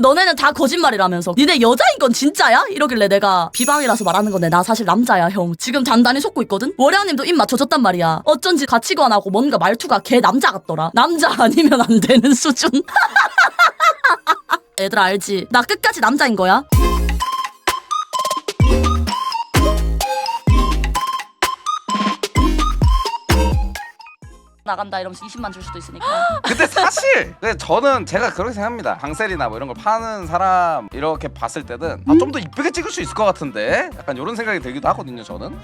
너네는 다 거짓말이라면서 니네 여자인 건 진짜야? 이러길래 내가 비방이라서 말하는 건데 나 사실 남자야 형 지금 단단히 속고 있거든? 월야님도 입 맞춰줬단 말이야 어쩐지 가치관하고 뭔가 말투가 개 남자 같더라 남자 아니면 안 되는 수준 얘들아 알지? 나 끝까지 남자인 거야 나간다 이러면서 20만 줄 수도 있으니까 근데 사실 근데 저는 제가 그렇게 생각합니다. 방셀이나 뭐 이런 걸 파는 사람 이렇게 봤을 때는 아, 좀 더 이쁘게 찍을 수 있을 것 같은데 약간 이런 생각이 들기도 하거든요. 저는.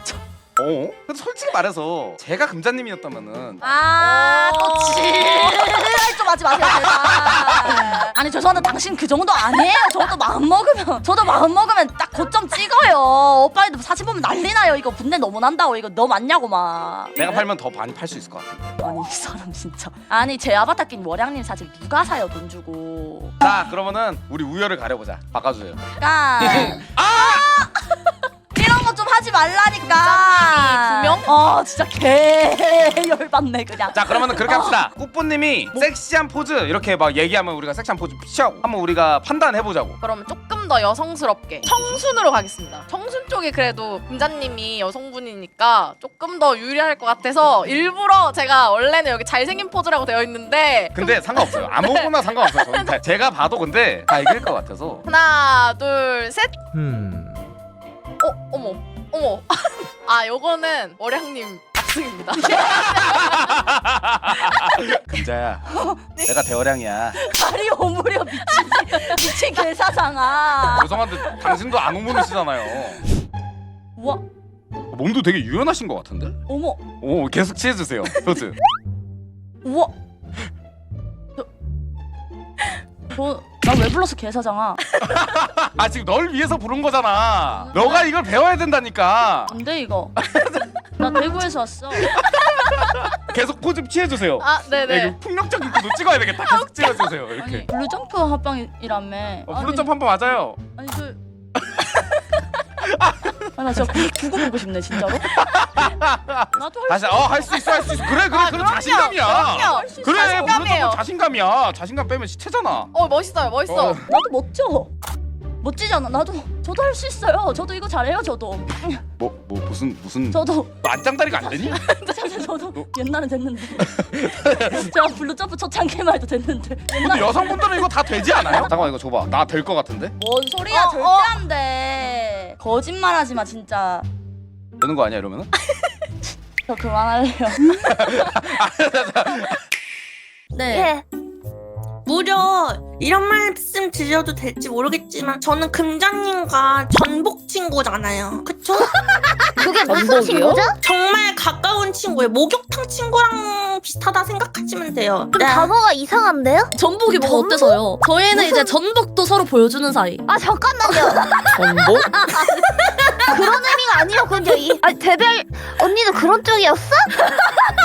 어? 근데 솔직히 말해서 제가 금자님이었다면은 아, 또 질. 좀 하지 마세요, 제발. 아니, 죄송한데 당신 그 정도 아니에요. 저도 마음 먹으면, 저도 마음 먹으면 딱 고점 찍어요. 오빠들 사진 보면 난리 나요. 이거 분내 너무 난다고. 이거 너 맞냐고, 막. 내가 팔면 더 많이 팔 수 있을 것 같은데. 아니, 이 사람 진짜. 아니, 제 아바타 낀 월양님 사진 누가 사요, 돈 주고. 자 그러면은 우리 우열을 가려보자. 바꿔주세요. 그러니까. 이런 거 좀 하지 말라니까. 어, 진짜 개 열받네, 그냥. 자 그러면은 그렇게 합시다. 꾸뽀님이 섹시한 포즈 이렇게 막 얘기하면 우리가 섹시한 포즈 피치하고 한번 우리가 판단해 보자고. 그러면 조금 더 여성스럽게 청순으로 가겠습니다. 청순 쪽이 그래도 금자님이 여성분이니까 조금 더 유리할 것 같아서 일부러 제가 원래는 여기 잘생긴 포즈라고 되어 있는데 근데 상관없어요. 아무거나 상관없어요. 저는 다- 제가 봐도 근데 다 이길 것 같아서. 하나 둘 셋. 음. 어 어머 어머. 아 요거는 월양님 압승입니다. 금자야, 내가 대어량이야. 다리 오므려 미친 미친 개사상아. 죄송한데 당신도 안 오므리시잖아요. 우와 몸도 되게 유연하신 것 같은데? 어머 오 계속 취해주세요. 포즈. 우와. 저 나 왜 불렀어 개사장아? 아 지금 널 위해서 부른 거잖아. 너가 이걸 배워야 된다니까. 안 돼 이거. 나 대구에서 왔어. 계속 포즈 취해주세요. 아 네, 네네. 이거 폭력적인 구도 찍어야 되겠다. 계속 찍어주세요. 이렇게. 아니 블루점프 합방이라며. 어, 블루점 한번 맞아요. 저. 아나 진짜 구- 두고 보고 싶네 진짜로. 나도 할 다시 어할 수 있어 할 수 있어. 그래 그래 그래 자신감이야. 그럼요. 그래 자신감이에요. 자신감이야. 자신감 빼면 시체잖아. 어 멋있어요 멋있어. 어. 나도 멋져. 멋지잖아. 나도 저도 할 수 있어요. 저도 이거 잘해요. 저도. 뭐 뭐 무슨 무슨 저도 안장다리가 안 되니? 사실 저도 옛날엔 됐는데. 제가 블루점프 초창기만 해도 됐는데. 근데 여성분들은 이거 다 되지 않아요? 잠깐만 이거 줘봐. 나 될 것 같은데? 뭔 소리야? 어, 절대 어. 안 돼. 거짓말하지 마 진짜. 되는 거 아니야 이러면은? 저 그만할래요. 네. 예. 무려 이런 말씀 드려도 될지 모르겠지만 저는 금자님과 전복 친구잖아요. 그쵸? 그게 무슨 친구죠? 정말 가까운 친구예요. 목욕탕 친구랑 비슷하다 생각하시면 돼요. 좀 네. 단어가 이상한데요? 전복이 뭐가 전복? 어때서요? 저희는 이제 전복도 서로 보여주는 사이. 아 잠깐만요. 정보? 그런 의미가 아니었군요. 이, 아 대별 언니도 그런 쪽이었어?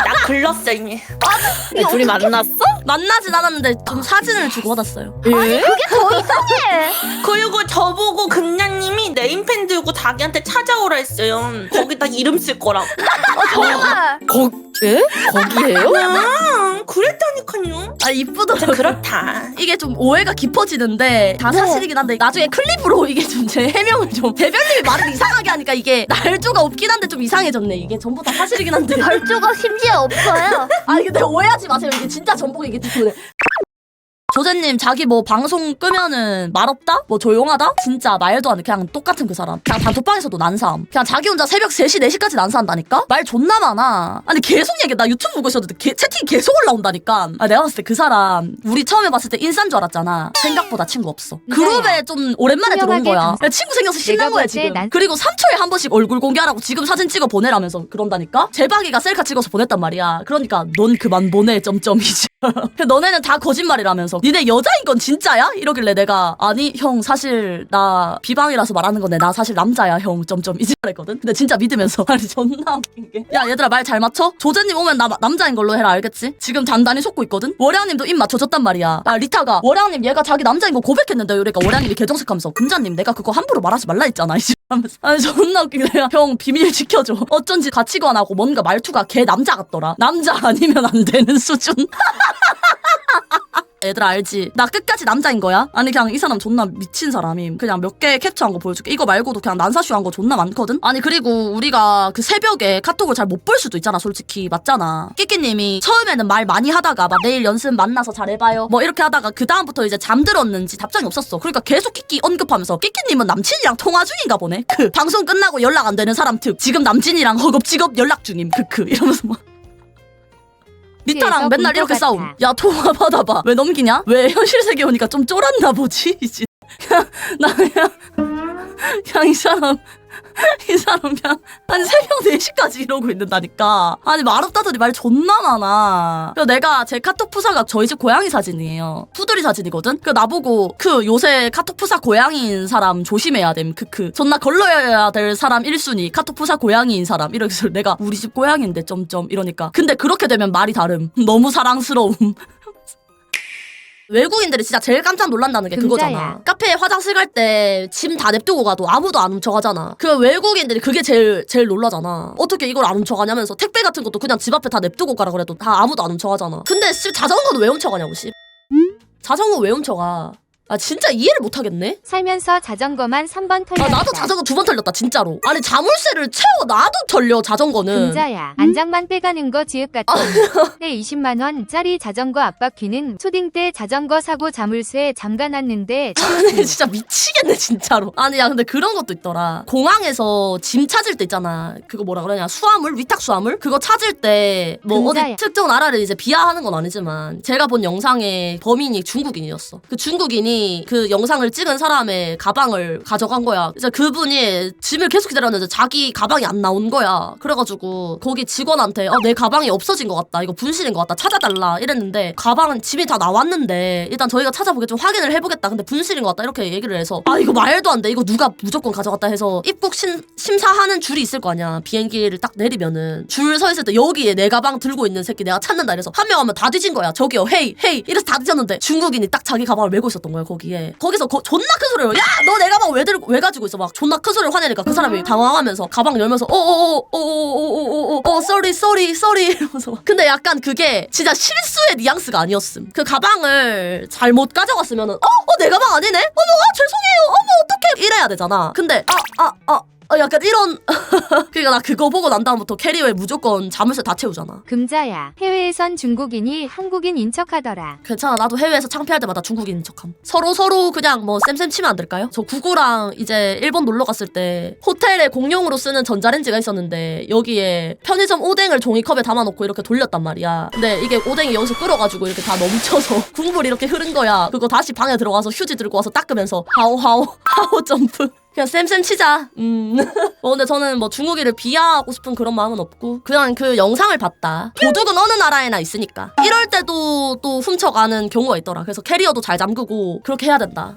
나 글렀어 이미. 둘이 만났어? 만나진 않았는데 좀 사진을 주고받았어요. 그게 더 이상해. 그리고 저보고 금자님이 네임펜 들고 자기한테 찾아오라 했어요. 거기다 이름 쓸 거라고. 정말. 거, 예? 거기에요? 아, 그랬다니까요. 아 이쁘더라고요. 그렇다. 이게 좀 오해가 깊어지는데 다 네. 사실이긴 한데 나중에 클립으로 이게 좀 제 해명을 좀 대별님이 말을 이상하게 하니까 이게 날조가 없긴 한데 좀 이상해졌네 이게 전부 다 사실이긴 한데 별조가 심지어 없어요. 아니 근데 오해하지 마세요 이게 진짜 전복이기 때문에 조제님 자기 뭐 방송 끄면은 말없다? 뭐 조용하다? 진짜 말도 안 돼. 그냥 똑같은 그 사람. 그냥 단톡방에서도 난사함. 그냥 자기 혼자 새벽 3시 4시까지 난사한다니까? 말 존나 많아. 아니 계속 얘기해 나 유튜브 보고 있었는데 게- 채팅이 계속 올라온다니까. 아 내가 봤을 때 그 사람 우리 처음에 봤을 때 인싸인 줄 알았잖아. 생각보다 친구 없어. 그룹에 좀 오랜만에 들어온 거야. 야, 친구 생겨서 신난 거야 지금. 그리고 3초에 한 번씩 얼굴 공개하라고 지금 사진 찍어 보내라면서 그런다니까? 제박이가 셀카 찍어서 보냈단 말이야. 그러니까 넌 그만 보내 점점이지. 너네는 다 거짓말이라면서 니네 여자인 건 진짜야? 이러길래 내가 아니 형 사실 나 비방이라서 말하는 건데 나 사실 남자야 형. 점점 이지 말했거든? 근데 진짜 믿으면서. 아니 존나 웃긴 게 야 얘들아 말 잘 맞춰? 조제님 오면 나 남자인 걸로 해라 알겠지? 지금 단단히 속고 있거든? 월양님도 입 맞춰줬단 말이야. 야 리타가 월양님 얘가 자기 남자인 거 고백했는데 그러니까 월양님이 개정색하면서 금자님 내가 그거 함부로 말하지 말라 했잖아 이지 하면서. 아니 존나 웃기게 내가 형 비밀 지켜줘. 어쩐지 가치관하고 뭔가 말투가 개 남자 같더라. 남자 아니면 안 되는 수준 애들 알지? 나 끝까지 남자인 거야? 아니 그냥 이 사람 존나 미친 사람임. 그냥 몇 개 캡처한 거 보여줄게. 이거 말고도 그냥 난사쇼 한 거 존나 많거든? 아니 그리고 우리가 그 새벽에 카톡을 잘 못 볼 수도 있잖아 솔직히 맞잖아. 끼끼님이 처음에는 말 많이 하다가 막 내일 연습 만나서 잘해봐요. 뭐 이렇게 하다가 그 다음부터 이제 잠들었는지 답장이 없었어. 그러니까 계속 끼끼 언급하면서 끼끼님은 남친이랑 통화 중인가 보네. 그 방송 끝나고 연락 안 되는 사람 특 지금 남친이랑 허겁지겁 연락 중임. 크크 이러면서 막. 니타랑 맨날 이렇게 싸움. 야 통화 받아봐. 왜 넘기냐? 왜 현실 세계 오니까 좀 쫄았나 보지? 이제 나 그냥 그냥 이 사람 이 사람 그냥 한 새벽 4시까지 이러고 있는다니까. 아니 말없다더니 말 존나 많아. 그래서 내가 제 카톡 푸사가 저희 집 고양이 사진이에요. 푸들이 사진이거든. 그 나보고 그 요새 카톡 푸사 고양이인 사람 조심해야 됨. 크크. 존나 걸러야 될 사람 1순위. 카톡 푸사 고양이인 사람. 이러면서 내가 우리 집 고양인데 점점 이러니까. 근데 그렇게 되면 말이 다름. 너무 사랑스러움. 외국인들이 진짜 제일 깜짝 놀란다는 게 그거잖아. 카페에 화장실 갈 때 짐 다 냅두고 가도 아무도 안 훔쳐가잖아. 그 외국인들이 그게 제일 제일 놀라잖아. 어떻게 이걸 안 훔쳐가냐면서 택배 같은 것도 그냥 집 앞에 다 냅두고 가라 그래도 다 아무도 안 훔쳐가잖아. 근데 씨 자전거는 왜 훔쳐가냐고 씨. 자전거 왜 훔쳐가? 아 진짜 이해를 못 하겠네. 살면서 자전거만 3번 털려 아 나도 자전거 두 번 털렸다 진짜로. 아니 자물쇠를 채워 놔도 털려 자전거는. 금자야 안장만 빼가는 거 지읒 같아. 때 20만 원짜리 자전거 앞바퀴는 초딩 때 자전거 사고 자물쇠 잠가놨는데 아니 진짜 미치겠네 진짜로. 아니 야 근데 그런 것도 있더라. 공항에서 짐 찾을 때 있잖아. 그거 뭐라 그러냐? 수화물? 위탁 수화물? 그거 찾을 때 뭐 어디 금자야. 특정 나라를 이제 비하하는 건 아니지만 제가 본 영상의 범인이 중국인이었어. 그 중국인이 그 영상을 찍은 사람의 가방을 가져간 거야. 이제 그분이 짐을 계속 기다렸는데 자기 가방이 안 나온 거야. 그래가지고 거기 직원한테 어, 내 가방이 없어진 것 같다. 이거 분실인 것 같다. 찾아달라. 이랬는데 가방은 짐이 다 나왔는데 일단 저희가 찾아보게 좀 확인을 해보겠다. 근데 분실인 것 같다. 이렇게 얘기를 해서 아 이거 말도 안 돼. 이거 누가 무조건 가져갔다 해서 입국 심, 심사하는 줄이 있을 거 아니야. 비행기를 딱 내리면은. 줄 서 있을 때 여기에 내 가방 들고 있는 새끼 내가 찾는다 이래서 한 명 하면 다 뒤진 거야. 저기요. 헤이 헤이. 이래서 다 뒤졌는데 중국인이 딱 자기 가방을 메고 있었던 거야 거기에 거기서 거- 존나 큰 소리로 야 너 내 가방 왜 들고 왜 가지고 있어 막 존나 큰 소리를 화내니까 그 사람이 당황하면서 가방 열면서 어어어어어어어어 sorry sorry sorry 이러면서 막. 근데 약간 그게 진짜 실수의 뉘앙스가 아니었음 그 가방을 잘못 가져갔으면은 어 어 내 가방 아니네 어머 아 죄송해요 어머 어떡해 이래야 되잖아 근데 아 아 아 어, 약간 이런. 그러니까 나 그거 보고 난 다음부터 캐리어에 무조건 자물쇠 다 채우잖아. 금자야 해외에선 중국인이 한국인인 척하더라. 괜찮아 나도 해외에서 창피할 때마다 중국인인 척함. 서로 서로 그냥 뭐 쌤쌤 치면 안 될까요? 저 구구랑 이제 일본 놀러 갔을 때 호텔에 공용으로 쓰는 전자레인지가 있었는데 여기에 편의점 오뎅을 종이컵에 담아놓고 이렇게 돌렸단 말이야. 근데 이게 오뎅이 여기서 끓어가지고 이렇게 다 넘쳐서 국물이 이렇게 흐른 거야. 그거 다시 방에 들어가서 휴지 들고 와서 닦으면서 하오 하오 하오 점프 그냥 쌤쌤 치자. 음. 뭐 근데 저는 뭐 중국인을 비하하고 싶은 그런 마음은 없고 그냥 그 영상을 봤다. 도둑은 어느 나라에나 있으니까. 이럴 때도 또 훔쳐가는 경우가 있더라. 그래서 캐리어도 잘 잠그고 그렇게 해야 된다.